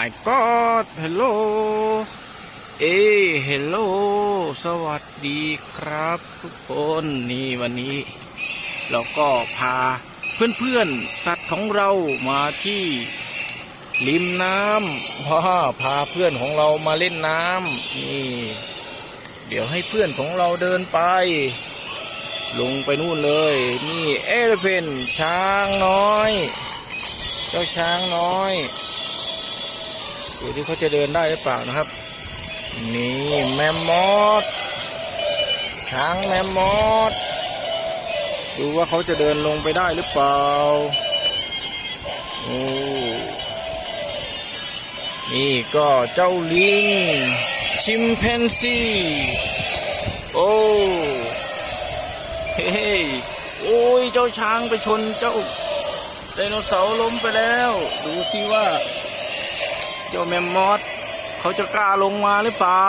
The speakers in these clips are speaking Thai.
my god hello เอ้เฮลโลสวัสดีครับทุกคนนี่วันนี้ เราก็พาเพื่อนๆ สัตว์ของเรามาที่ริมน้ำพ่อพาเพื่อนของเรามาเล่นน้ำนี่ เดี๋ยวให้เพื่อนของเราเดินไป ลงไปนู่นเลย นี่เอลเพนช้างน้อย เจ้าช้างน้อย ดูที่เขาจะเดินได้หรือเปล่านะครับ นี่แมมมอสช้างแมมมอสดูว่าเขาจะเดินลงไปได้หรือเปล่าโอ้นี่ก็เจ้าลิง ชิมแปนซีโอ้เฮ้ยโอ้ยเจ้าช้างไปชนเจ้าไดโนเสาร์ล้มไปแล้ว ดูสิว่า เจ้าแมมมอสเขาจะกล้าลงมาหรือเปล่า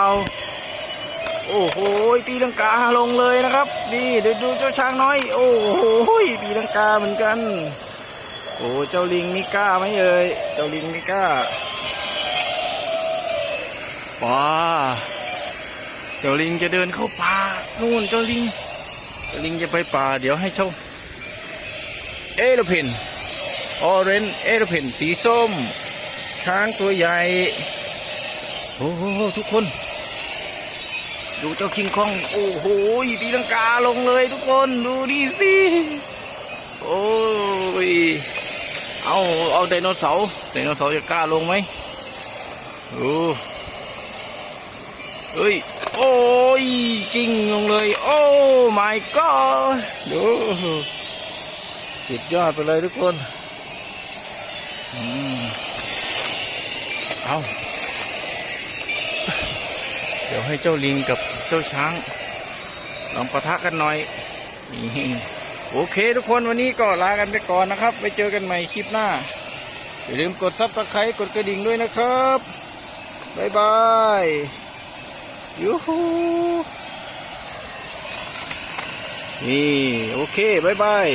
โอ้โหตีลังกาลงเลยนะครับนี่เดี๋ยวดูเจ้าช้างน้อย โอ้โหตีลังกาเหมือนกัน โอ้เจ้าลิงนี่กล้าไหมเอ่ยเจ้าลิงนี่กล้าว้าเจ้าลิงจะเดินเข้าป่านู่นเจ้าลิงเจ้าลิงจะไปป่าเดี๋ยวให้เจ้าเอโรเพนออเรนเอโรเพนสีส้ม ช้างตัวใหญ่ โอ้โหทุกคน ดูเจ้าคิงคอง โอ้โหตีลังกาลงเลยทุกคน ดูดิสิ โอ้ย เอาเอาไดโนเสาร์ ไดโนเสาร์จะกล้าลงไหมโอ้เฮ้ย โอ้ยกิ้งลงเลย โอ้ my god ดูสุดยอดไปเลยทุกคน อืม เอาเดี๋ยวให้เจ้าลิงกับเจ้าช้าง ลองปะทะกันหน่อยนี่โอเคทุกคนวันนี้ก็ลากันไปก่อนนะครับ ไปเจอกันใหม่คลิปหน้า อย่าลืมกดซับสไครต์กดกระดิ่งด้วยนะครับบ๊ายบายยูฮูนี่ โอเคบ๊ายบาย